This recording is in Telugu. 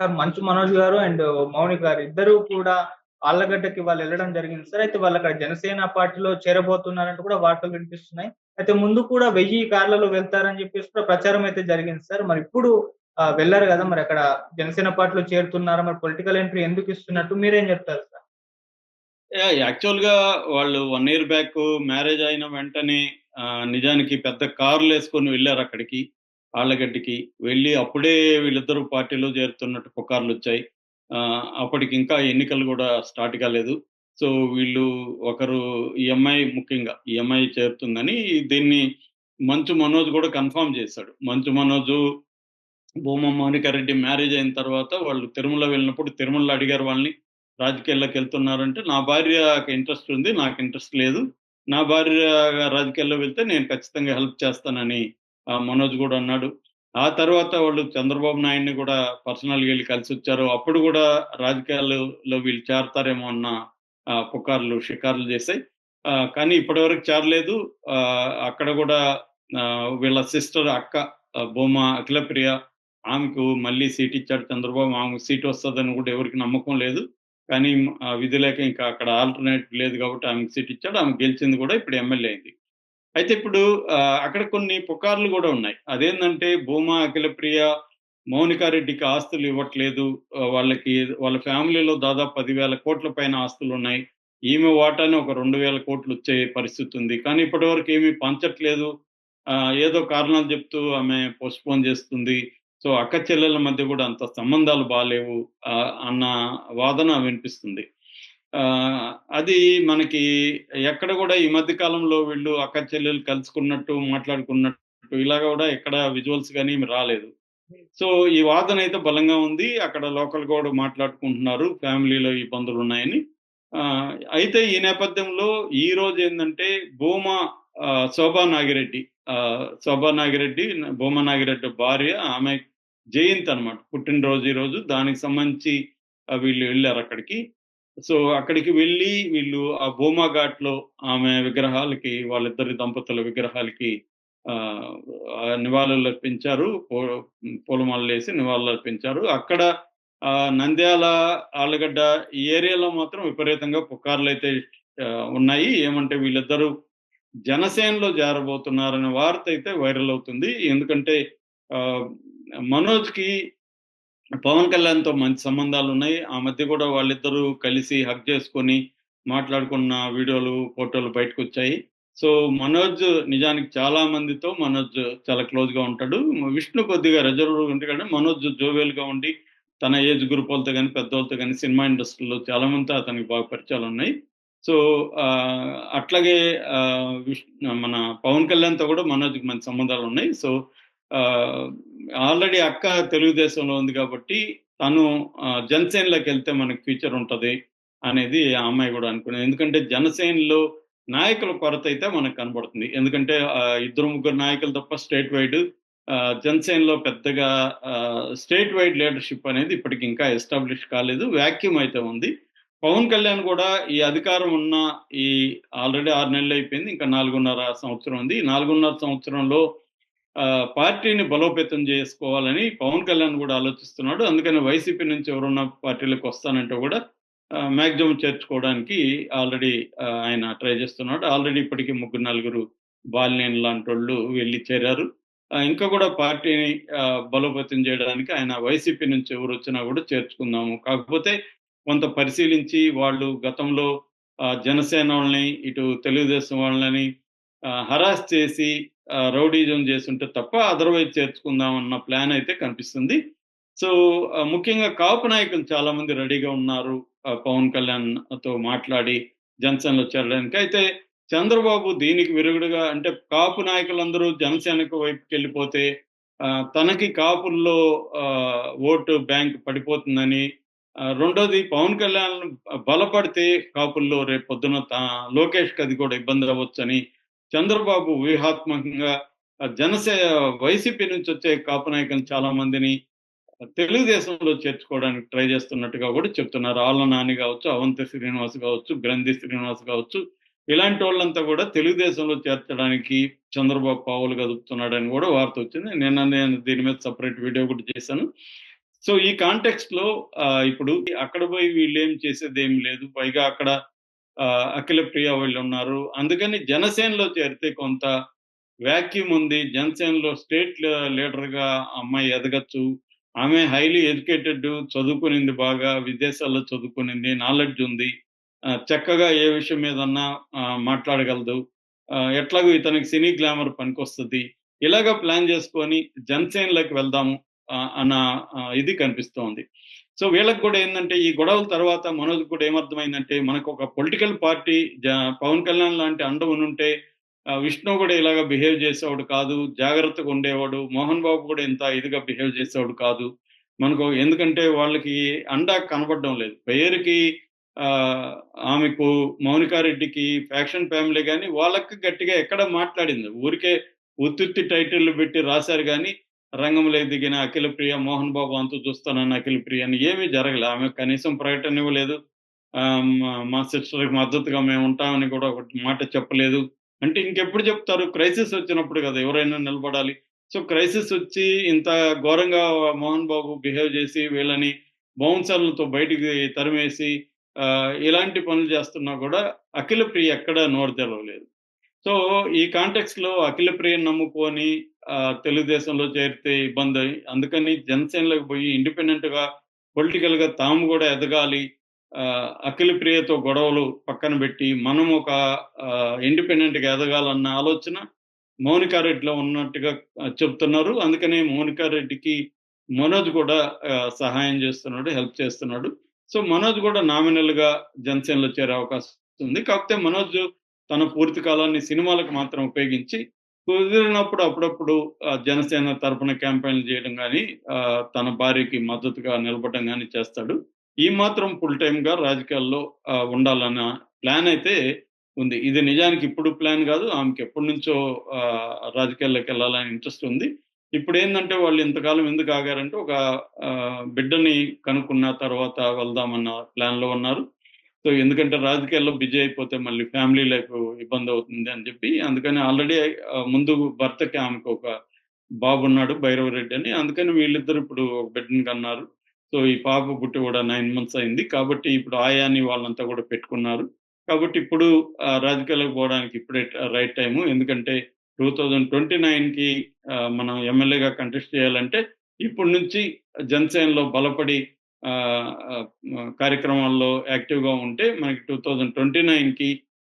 సార్ మంచు మనోజ్ గారు అండ్ మౌని గారు ఇద్దరు కూడా ఆళ్ళగడ్డకి వాళ్ళు వెళ్ళడం జరిగింది. సార్ అయితే వాళ్ళు అక్కడ జనసేన పార్టీలో చేరబోతున్నారంటూ కూడా వార్తలు వినిపిస్తున్నాయి. అయితే ముందు కూడా వెయ్యి కార్లలో వెళ్తారని చెప్పేసి కూడా ప్రచారం అయితే జరిగింది సార్. మరి ఇప్పుడు వెళ్ళారు కదా మరి అక్కడ జనసేన పార్టీలో చేరుతున్నారు? మరి పొలిటికల్ ఎంట్రీ ఎందుకు ఇస్తున్నట్టు మీరేం చెప్తారు సార్? యాక్చువల్గా వాళ్ళు వన్ ఇయర్ బ్యాక్ మ్యారేజ్ అయిన వెంటనే నిజానికి పెద్ద కార్లు వేసుకొని వెళ్ళారు అక్కడికి. ఆళ్ళగడ్డికి వెళ్ళి అప్పుడే వీళ్ళిద్దరూ పార్టీలో చేరుతున్నట్టు పుకార్లు వచ్చాయి. ఆ, అప్పటికి ఇంకా ఎన్నికలు కూడా స్టార్ట్ కాలేదు. సో వీళ్ళు ఒకరు ఈఎంఐ ముఖ్యంగా ఈఎంఐ చేరుతుందని దీన్ని మంచు మనోజ్ కూడా కన్ఫర్మ్ చేశాడు. మంచు మనోజు భూమ మౌనికారెడ్డి మ్యారేజ్ అయిన తర్వాత వాళ్ళు తిరుమల వెళ్ళినప్పుడు తిరుమలలో అడిగారు వాళ్ళని రాజకీయాల్లోకి వెళ్తున్నారంటే నా భార్యకి ఇంట్రెస్ట్ ఉంది నాకు ఇంట్రెస్ట్ లేదు. నా భార్య రాజకీయాల్లో వెళ్తే నేను ఖచ్చితంగా హెల్ప్ చేస్తానని మనోజ్ కూడా అన్నాడు. ఆ తర్వాత వాళ్ళు చంద్రబాబు నాయుడిని కూడా పర్సనల్గా వెళ్ళి కలిసి వచ్చారు అప్పుడు కూడా రాజకీయాల్లో వీళ్ళు చేరతారేమో అన్న ఆ, పుకార్లు షికార్లు చేశాయి. ఆ, కానీ ఇప్పటివరకు చేరలేదు. ఆ, అక్కడ కూడా ఆ, వీళ్ళ సిస్టర్ అక్క బొమ్మ అఖిలప్రియ ఆమెకు మళ్ళీ సీట్ ఇచ్చాడు చంద్రబాబు. ఆమెకు సీట్ వస్తుందని కూడా ఎవరికి నమ్మకం లేదు. కానీ విధి లేక ఇంకా అక్కడ ఆల్టర్నేట్ లేదు కాబట్టి ఆమెకు సీట్ ఇచ్చాడు ఆమె గెలిచింది కూడా ఇప్పుడు ఎమ్మెల్యే అయింది. అయితే ఇప్పుడు అక్కడ కొన్ని పుకార్లు కూడా ఉన్నాయి. అదేంటంటే భూమా అఖిలప్రియ మౌనికారెడ్డికి ఆస్తులు ఇవ్వట్లేదు. వాళ్ళకి వాళ్ళ ఫ్యామిలీలో దాదాపు పదివేల కోట్ల పైన ఆస్తులు ఉన్నాయి. ఈమె వాటాని ఒక రెండు వేల కోట్లు వచ్చే పరిస్థితి ఉంది. కానీ ఇప్పటివరకు ఏమీ పంచట్లేదు. ఏదో కారణాలు చెప్తూ ఆమె పోస్ట్పోన్ చేస్తుంది. సో అక్క చెల్లెల మధ్య కూడా అంత సంబంధాలు బాగాలేవు అన్న వాదన వినిపిస్తుంది. అది మనకి ఎక్కడ కూడా ఈ మధ్య కాలంలో వీళ్ళు అక్క చెల్లెలు కలుసుకున్నట్టు మాట్లాడుకున్నట్టు ఇలాగ కూడా ఎక్కడ విజువల్స్ కానీ రాలేదు. సో ఈ వాదన అయితే బలంగా ఉంది. అక్కడ లోకల్ కూడా మాట్లాడుకుంటున్నారు. ఫ్యామిలీలో ఇబ్బందులు ఉన్నాయని. ఆ, అయితే ఈ నేపథ్యంలో ఈ రోజు ఏంటంటే భూమా శోభా నాగిరెడ్డి శోభా నాగిరెడ్డి భూమా నాగిరెడ్డి భార్య ఆమె జయంతి అనమాట పుట్టినరోజు ఈ రోజు. దానికి సంబంధించి వీళ్ళు వెళ్ళారు అక్కడికి. సో అక్కడికి వెళ్ళి వీళ్ళు ఆ భూమా ఘాట్లో ఆమె విగ్రహాలకి వాళ్ళిద్దరి దంపతుల విగ్రహాలకి ఆ, నివాళులు అర్పించారు పూలమాలలు వేసి నివాళులు అర్పించారు అక్కడ ఆ, నంద్యాల ఆళ్ళగడ్డ ఈ ఏరియాలో మాత్రం విపరీతంగా పుకార్లు అయితే ఉన్నాయి. ఏమంటే వీళ్ళిద్దరూ జనసేనలో జారబోతున్నారనే వార్త అయితే వైరల్ అవుతుంది. ఎందుకంటే ఆ, మనోజ్కి పవన్ కళ్యాణ్తో మంచి సంబంధాలు ఉన్నాయి. ఆ మధ్య కూడా వాళ్ళిద్దరూ కలిసి హక్ చేసుకొని మాట్లాడుకున్న వీడియోలు ఫోటోలు బయటకు వచ్చాయి సో మనోజ్ నిజానికి చాలా మందితో మనోజ్ చాలా క్లోజ్గా ఉంటాడు. విష్ణు కొద్దిగా రిజర్వ్ ఎందుకంటే మనోజ్ జోవేల్గా ఉండి తన ఏజ్ గ్రూప్ వాళ్ళతో కానీ పెద్దవాళ్ళతో కానీ సినిమా ఇండస్ట్రీలో చాలా మంది అతనికి బాగా పరిచయాలు ఉన్నాయి. సో అట్లాగే మన పవన్ కళ్యాణ్తో కూడా మనోజ్కి మంచి సంబంధాలు ఉన్నాయి. సో ఆల్రెడీ అక్క తెలుగుదేశంలో ఉంది కాబట్టి తను జనసేనలోకి వెళ్తే మనకి ఫ్యూచర్ ఉంటుంది అనేది ఆ అమ్మాయి కూడా అనుకునేది. ఎందుకంటే జనసేనలో నాయకుల కొరత అయితే మనకు కనబడుతుంది. ఎందుకంటే ఇద్దరు ముగ్గురు నాయకులు తప్ప స్టేట్ వైడ్ జనసేనలో పెద్దగా స్టేట్ వైడ్ లీడర్షిప్ అనేది ఇప్పటికి ఇంకా ఎస్టాబ్లిష్ కాలేదు. వ్యాక్యూమ్ అయితే ఉంది. పవన్ కళ్యాణ్ కూడా ఈ అధికారం ఉన్న ఈ ఆల్రెడీ ఆరు నెలలు అయిపోయింది. ఇంకా నాలుగున్నర సంవత్సరం ఉంది. నాలుగున్నర సంవత్సరంలో పార్టీని బలోపేతం చేసుకోవాలని పవన్ కళ్యాణ్ కూడా ఆలోచిస్తున్నాడు. అందుకని వైసీపీ నుంచి ఎవరున్న పార్టీలకు వస్తానంటే కూడా మ్యాక్సిమం చేర్చుకోవడానికి ఆల్రెడీ ఆయన ట్రై చేస్తున్నాడు. ఆల్రెడీ ఇప్పటికీ ముగ్గురు నలుగురు బాలినేని లాంటి వాళ్ళు వెళ్ళి చేరారు. ఇంకా కూడా పార్టీని బలోపేతం చేయడానికి ఆయన వైసీపీ నుంచి ఎవరు వచ్చినా కూడా చేర్చుకుందాము. కాకపోతే కొంత పరిశీలించి వాళ్ళు గతంలో జనసేన వాళ్ళని ఇటు తెలుగుదేశం వాళ్ళని హరాస్ చేసి రౌడీజం చేస్తుంటే తప్ప అదర్వైజ్ చేర్చుకుందాం అన్న ప్లాన్ అయితే కనిపిస్తుంది. సో ముఖ్యంగా కాపు నాయకులు చాలా మంది రెడీగా ఉన్నారు. పవన్ కళ్యాణ్తో మాట్లాడి జనసేనలో చేరడానికి. అయితే చంద్రబాబు దీనికి విరుగుడుగా అంటే కాపు నాయకులందరూ జనసేనకు వైపుకి వెళ్ళిపోతే తనకి కాపుల్లో ఓటు బ్యాంక్ పడిపోతుందని రెండోది పవన్ కళ్యాణ్ బలపడితే కాపుల్లో రేపు పొద్దున లోకేష్కి అది కూడా ఇబ్బంది అవ్వచ్చని చంద్రబాబు వ్యూహాత్మకంగా జనసే వైసీపీ నుంచి వచ్చే కాపు నాయకులు చాలా మందిని తెలుగుదేశంలో చేర్చుకోవడానికి ట్రై చేస్తున్నట్టుగా కూడా చెప్తున్నారు. ఆళ్ళ నాని కావచ్చు అవంతి శ్రీనివాస్ కావచ్చు గ్రంథి శ్రీనివాస్ కావచ్చు ఇలాంటి వాళ్ళంతా కూడా తెలుగుదేశంలో చేర్చడానికి చంద్రబాబు పావులు కదుపుతున్నాడని కూడా వార్త వచ్చింది. నిన్న నేను దీని మీద సపరేట్ వీడియో కూడా చేశాను. సో ఈ కాంటెక్స్ట్లో ఇప్పుడు అక్కడ పోయి వీళ్ళు ఏం చేసేది ఏం లేదు. పైగా అక్కడ అఖిల ప్రియ వీళ్ళున్నారు. అందుకని జనసేనలో చేరితే కొంత వాక్యూమ్ ఉంది. జనసేనలో స్టేట్ లీడర్‌గా అమ్మాయి ఎదగొచ్చు. ఆమె హైలీ ఎడ్యుకేటెడ్ చదువుకునింది బాగా. విదేశాల్లో చదువుకునింది. నాలెడ్జ్ ఉంది. చక్కగా ఏ విషయం మీదన్నా మాట్లాడగలదు. ఎట్లాగో ఇతనికి సినీ గ్లామర్ పనికొస్తది. ఇలాగ ప్లాన్ చేసుకొని జనసేనలోకి వెళ్దాము అన్న ఇది కనిపిస్తోంది. సో వీళ్ళకి కూడా ఏంటంటే ఈ గొడవల తర్వాత మనోజ్ కూడా ఏమర్థమైందంటే మనకు ఒక పొలిటికల్ పార్టీ పవన్ కళ్యాణ్ లాంటి అండ ఉంటే విష్ణు కూడా ఇలాగ బిహేవ్ చేసేవాడు కాదు. జాగ్రత్తగా ఉండేవాడు. మోహన్ బాబు కూడా ఇంత ఇదిగా బిహేవ్ చేసేవాడు కాదు. మనకు ఎందుకంటే వాళ్ళకి అండ కనపడడం లేదు. పేరుకి ఆమెకు మౌనికారెడ్డికి ఫ్యాక్షన్ ఫ్యామిలీ కానీ వాళ్ళకి గట్టిగా ఎక్కడ మాట్లాడింది. ఊరికే ఉత్తుత్తి టైటిల్ పెట్టి రాశారు కానీ రంగంలో దిగిన అఖిల ప్రియ, మోహన్ బాబు అంతు చూస్తానన్న అఖిల ప్రియ అని ఏమీ జరగలే. ఆమె కనీసం ప్రకటన ఇవ్వలేదు. మా సిస్టర్‌కి మద్దతుగా మేము ఉంటామని కూడా ఒకటి మాట చెప్పలేదు. అంటే ఇంకెప్పుడు చెప్తారు? క్రైసిస్ వచ్చినప్పుడు కదా! ఎవరైనా నిలబడాలి. సో క్రైసిస్ వచ్చి ఇంత ఘోరంగా మోహన్ బాబు బిహేవ్ చేసి వీళ్ళని బౌన్సర్లతో బయటికి తరిమేసి ఇలాంటి పనులు చేస్తున్నా కూడా అఖిల ప్రియ ఎక్కడ నోరు తెలవలేదు సో ఈ కాంటెక్స్ట్‌లో అఖిల ప్రియని నమ్ముకొని తెలుగుదేశంలో చేరితే ఇబ్బంది. అందుకని జనసేనలోకి పోయి ఇండిపెండెంట్గా పొలిటికల్గా తాము కూడా ఎదగాలి. అఖిల ప్రియతో గొడవలు పక్కన పెట్టి మనం ఒక ఇండిపెండెంట్గా ఎదగాలన్న ఆలోచన మౌనికా రెడ్డిలో ఉన్నట్టుగా చెప్తున్నారు. అందుకని మౌనికా రెడ్డికి మనోజ్ కూడా సహాయం చేస్తున్నాడు. హెల్ప్ చేస్తున్నాడు. సో మనోజ్ కూడా నామినల్గా జనసేనలో చేరే అవకాశం ఉంది. కాకపోతే మనోజ్ తన పూర్తి కాలాన్ని సినిమాలకు మాత్రం ఉపయోగించి కుదిరినప్పుడు అప్పుడప్పుడు జనసేన తరపున క్యాంపెయిన్‌లు చేయడం కానీ తన భార్యకి మద్దతుగా నిలబడడం కానీ చేస్తాడు. ఈ మాత్రం ఫుల్ టైమ్‌గా రాజకీయాల్లో ఉండాలన్న ప్లాన్ అయితే ఉంది. ఇది నిజానికి ఇప్పుడు ప్లాన్ కాదు. ఆమెకి ఎప్పటి నుంచో రాజకీయాల్లోకి వెళ్ళాలని ఇంట్రెస్ట్ ఉంది. ఇప్పుడేందంటే వాళ్ళు ఇంతకాలం ఎందుకు ఆగారంటే ఒక బిడ్డని కనుక్కున్న తర్వాత వెళ్దామన్న ప్లాన్‌లో ఉన్నారు. సో ఎందుకంటే రాజకీయాల్లో బిజీ అయిపోతే మళ్ళీ ఫ్యామిలీ లైఫ్ ఇబ్బంది అవుతుంది అని చెప్పి అందుకని ఆల్రెడీ ముందు భర్తకి ఆమెకు ఒక బాబు ఉన్నాడు భైరవ భైరవరెడ్డి అని. అందుకని వీళ్ళిద్దరు ఇప్పుడు ఒక బిడ్డని కన్నారు. సో ఈ పాప పుట్టి కూడా నైన్ మంత్స్ అయింది. కాబట్టి ఇప్పుడు ఆయాని వాళ్ళంతా కూడా పెట్టుకున్నారు. కాబట్టి ఇప్పుడు రాజకీయాలకు పోవడానికి ఇప్పుడే రైట్ టైము. ఎందుకంటే టూ థౌజండ్ ట్వంటీ నైన్కి మనం ఎమ్మెల్యేగా కంటెస్ట్ చేయాలంటే ఇప్పటి నుంచి జనసేనలో బలపడి కార్యక్రమాల్లో యాక్టివ్‌గా ఉంటే మనకి 2029కి